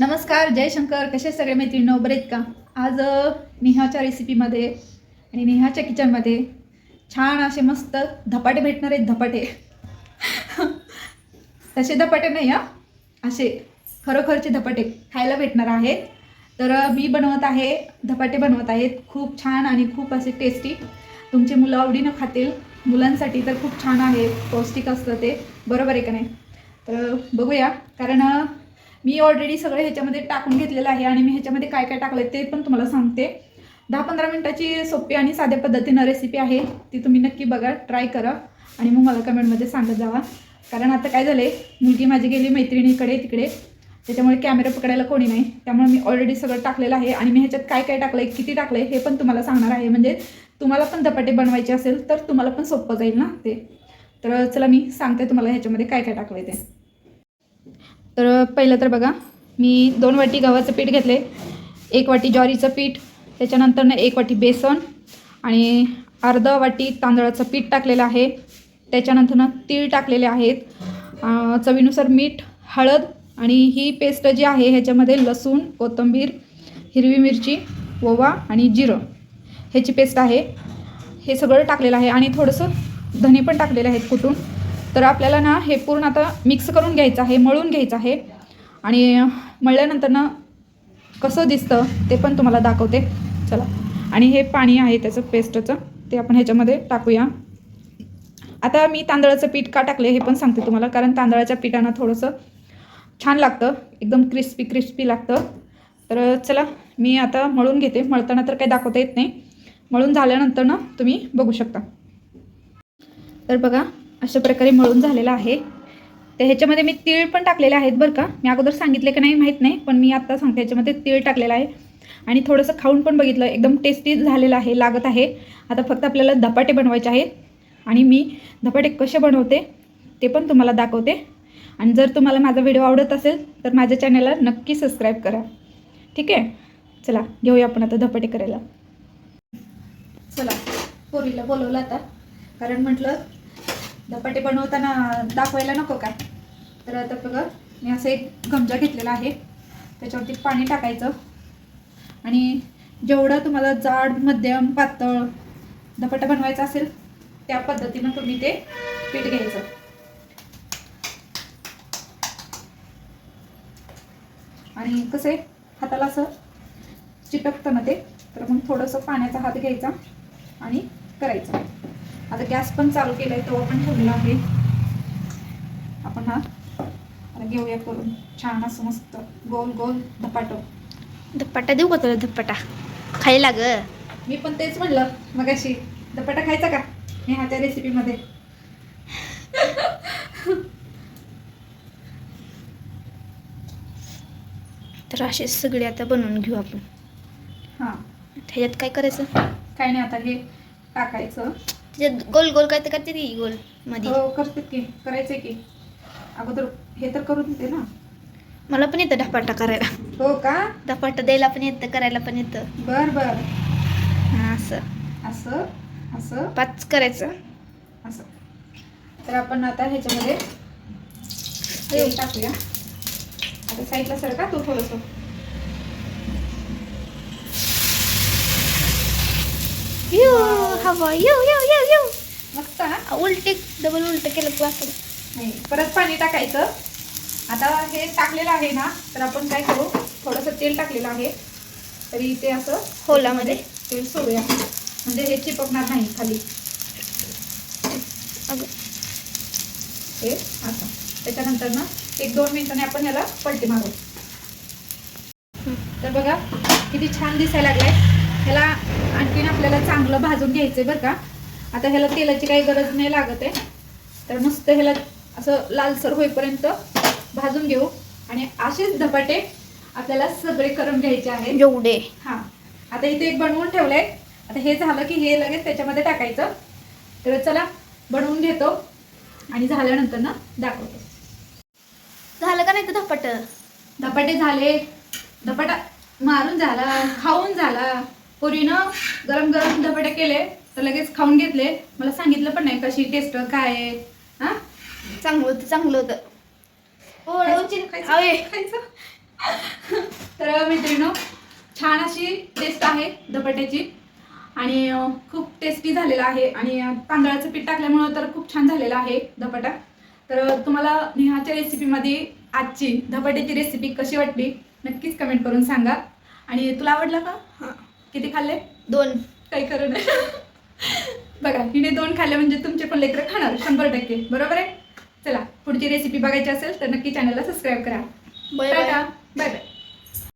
नमस्कार जयशंकर कसे सगळे मैत्रिणी बरेत का? आज नेहाच्या रेसिपीमध्ये आणि नेहाच्या किचनमध्ये छान असे मस्त धपाटे भेटणार आहेत धपाटे. तसे धपाटे नाही हा. असे खरोखरचे धपाटे खायला भेटणार आहेत. तर मी बनवत आहे धपाटे बनवत आहेत. खूप छान आणि खूप असे टेस्टी तुमचे मुलं आवडीनं खातील. मुलांसाठी तर खूप छान आहे पौष्टिक असतं ते. बरोबर आहे का नाही? तर बघूया. कारण मी ऑलरेडी सगळं ह्याच्यामध्ये टाकून घेतलेलं आहे आणि मी ह्याच्यामध्ये काय काय टाकलं ते पण तुम्हाला सांगते. दहा पंधरा मिनटाची सोपी आणि साध्या पद्धतीनं रेसिपी आहे ती तुम्ही नक्की बघा ट्राय करा. आणि मग मला कमेंटमध्ये सांगत जावा. कारण आता काय झालं मुलगी माझी गेली मैत्रिणीकडे तिकडे. त्याच्यामुळे कॅमेरा पकडायला कोणी नाही. त्यामुळे मी ऑलरेडी सगळं टाकलेलं आहे आणि मी ह्याच्यात काय काय टाकलं आहे किती टाकलं आहे हे पण तुम्हाला सांगणार आहे. म्हणजे तुम्हाला पण धपाटे बनवायचे असेल तर तुम्हाला पण सोपं जाईल ना ते. तर चला मी सांगते तुम्हाला ह्याच्यामध्ये काय काय टाकलं आहे ते. तर पहिलं तर बघा मी दोन वाटी गव्हाचं पीठ घेतले. एक वाटी ज्वारीचं पीठ त्याच्यानंतर एक वाटी बेसन आणि अर्धा वाटी तांदळाचं पीठ टाकलेलं आहे. त्याच्यानंतर तीळ टाकलेले आहेत. चवीनुसार मीठ हळद आणि ही पेस्ट जी आहे ह्याच्यामध्ये लसूण कोथिंबीर हिरवी मिरची ओवा आणि जिरं ह्याची पेस्ट आहे. हे सगळं टाकलेलं आहे आणि थोडंसं धने पण टाकलेले आहेत कुटून तर आपल्याला ना हे पूर्ण आता मिक्स करून घ्यायचं आहे मळून घ्यायचं आहे. आणि मळल्यानंतर ना कसं दिसतं ते पण तुम्हाला दाखवते. चला. आणि हे पाणी आहे त्याचं पेस्टचं ते आपण ह्याच्यामध्ये टाकूया. आता मी तांदळाचं पीठ का टाकले हे पण सांगते तुम्हाला कारण तांदळाच्या पिठानं थोडंसं छान लागतं. एकदम क्रिस्पी क्रिस्पी लागतं. तर चला मी आता मळून घेते. मळताना तर काही दाखवता येत नाही. मळून झाल्यानंतर ना तुम्ही बघू शकता. तर बघा अशा प्रकारे मळून झालेलं आहे. तर ह्याच्यामध्ये मी तीळ पण टाकलेले आहेत बरं का. मी अगोदर सांगितले की नाही माहीत नाही पण मी आत्ता सांगते ह्याच्यामध्ये तीळ टाकलेलं आहे. आणि थोडंसं खाऊन पण बघितलं एकदम टेस्टी झालेलं आहे लागत आहे. आता फक्त आपल्याला धपाटे बनवायचे आहेत. आणि मी धपाटे कसे बनवते ते पण तुम्हाला दाखवते. आणि जर तुम्हाला माझा व्हिडिओ आवडत असेल तर माझ्या चॅनलला नक्की सबस्क्राईब करा. ठीक आहे? चला घेऊया आपण आता धपाटे करायला. चला पोरीला बोलवलं आता. कारण म्हटलं धपाटे बनवताना दाखवायला नको काय? तर आता बघा मी असं एक गमजा घेतलेला आहे. त्याच्यावरती पाणी टाकायचं. आणि जेवढं तुम्हाला जाड मध्यम पातळ धपाटा बनवायचा असेल त्या पद्धतीनं तुम्ही ते पीठ घ्यायचं. आणि कसं आहे हाताला असं चिटकतं ना ते तर मग थोडंसं पाण्याचा हात घ्यायचा आणि करायचं. आता गॅस पण चालू केला आहे तो पण ठेवलेला आहे. आपण हा आता घेऊया करून. छान असं मस्त गोल गोल धपाटं. धप्पाटा देऊ का तुला धप्पाटा खायला ग मी पण तेच म्हणलं मग अशी धपाटा खायचा का? मी ह्याच्या रेसिपीमध्ये तर असे सगळे आता बनवून घेऊ आपण. हां. ह्याच्यात काय करायचं? काय नाही आता हे टाकायचं. त्याच्यात गोल गोल काय तर करते ती गोलमध्ये हो करते की. करायचंय की. अगोदर हे तर करून देते ना. मला पण येतं धपाटा करायला. हो का? धपाटा द्यायला पण येतं करायला पण येतं. बर बर. हा, असं. असं असं. पाच करायचं. असं. तर आपण आता ह्याच्यामध्ये तेल टाकूया. आता साईडला सर का तू थोडंसं? यू हवा यू. यू यू मस्त हा? उलटे डबल उलट केलं तू असं. नाही परत पाणी टाकायचं. आता हे टाकलेलं आहे ना तर आपण काय करू? थोडंसं तेल टाकलेलं आहे. तरी ते असं होलामध्ये? तेल सोडूया. म्हणजे हे चिपकणार नाही खाली. हे असं. त्याच्यानंतर ना एक दोन मिनिटांनी आपण ह्याला पलटी मारू. तर बघा किती छान दिसायला लागलाय. ह्याला आणखीन आपल्याला चांगलं भाजून घ्यायचंय बरं का. आता ह्याला तेलाची काही गरज नाही लागत आहे. तर मस्त ह्याला असं लालसर होईपर्यंत भाजून घेऊ. आणि असेच धपाटे आपल्याला सगळे करून घ्यायचे आहेत. जेवढे हां. आता इथे एक बनवून ठेवलंय. आता हे झालं की हे लगेच त्याच्यामध्ये टाकायचं. तर चला बनवून घेतो. आणि झाल्यानंतर ना दाखवतो. झालं का नाही तर धपाट? धपाटे झाले. धपाटा मारून झाला खाऊन झाला. पोरीनं गरम गरम धपाटे केले. तर लगेच खाऊन घेतले. मला सांगितलं पण नाही कशी टेस्ट काय आहे? हा? चांगलं होतं चांगलं होतं. खायचं? खायचं? तर मैत्रिणी छान अशी टेस्ट आहे धपाट्याची. आणि खूप टेस्टी झालेला आहे. आणि तांदळाचं पीठ टाकल्यामुळं तर खूप छान झालेला आहे धपाटा. तर तुम्हाला नेहाच्या रेसिपीमध्ये आजची धपाट्याची रेसिपी कशी वाटली नक्कीच कमेंट करून सांगा. आणि तुला आवडला का? हां. किती खाल्ले? दोन. काही करू नये बघा हिने दोन खाल्ले म्हणजे तुमचे पण लेकरं खाणार शंभर टक्के. बरोबर आहे? चला पुढची रेसिपी बघायची असेल तर नक्की चॅनलला सबस्क्राईब करा. Bye bye bye bye